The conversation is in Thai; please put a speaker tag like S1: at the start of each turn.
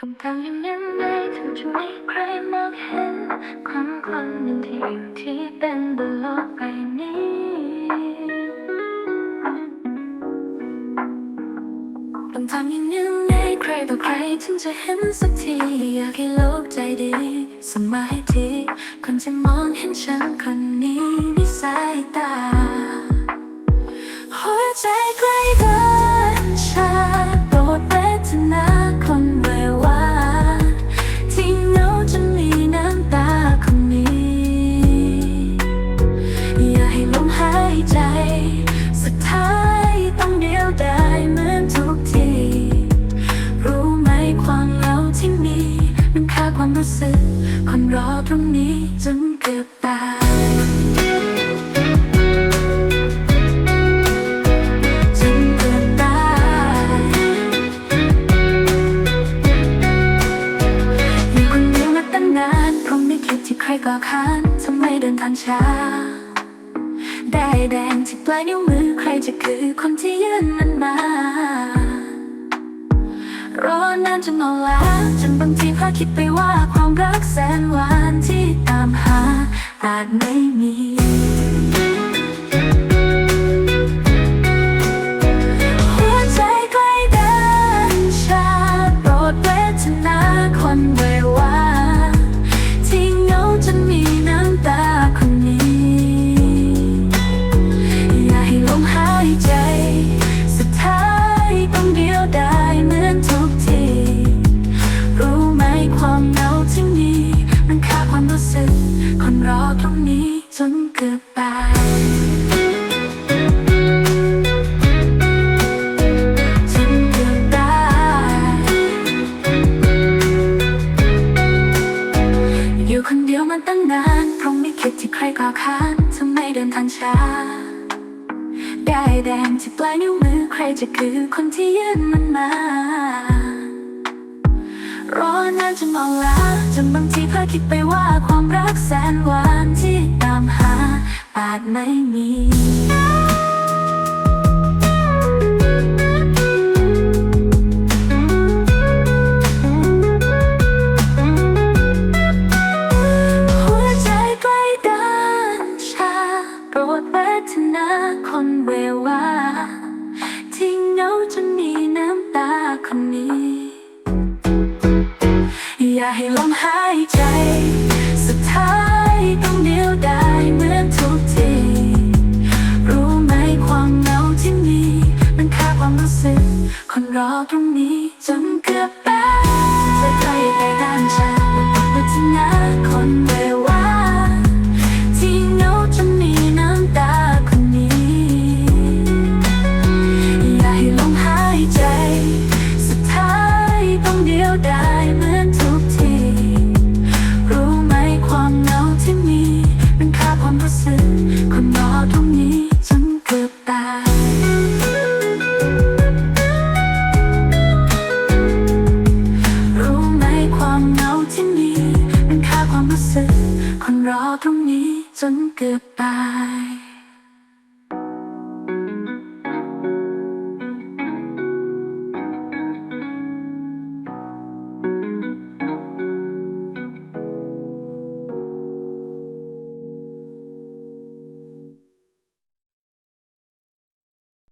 S1: คำถามยังยังไงถึงจะมีใครมองเห็นคนคนหนึ่งที่อยู่ที่เป็นบนโลกใบนี้คำถามยังยังไงใครต่อใครถึงจะเห็นสักที อยากให้โลกใจดีสมัยที่คนจะมองเห็นฉันคนนี้ในสาย ที่ใคานทำไมเดินทางช้า ได้แดงที่ปลายนิ้วมือใครจะคือคนที่ยืนมันมา รอนานจนนอนล้าจนบางทีพาคิดไปว่าความรักแสนหวานที่ตามหาอาจไม่มี จนเกือบตายจนเกือบตายอยู่คนเดียวมาตั้งนานคงไม่คิดที่ใครก่อขานทำไมเดินทางช้า ได้แดงที่ปลายนิ้วมือใครจะคือคนที่ยืนมันมารอนานจนมองล้าจนบางทีเพ้อคิดไปว่าความรักแสนหวานาจไม่มีหัวใจใกล้เดินชาปรดเวทนาคนเววาที่เหงาจนมีน้ำตาคนนี้ อย่าให้ลมหาย คนรอตรงนี้จนเกือบ คนรอตรงนี้จนเกือบตาย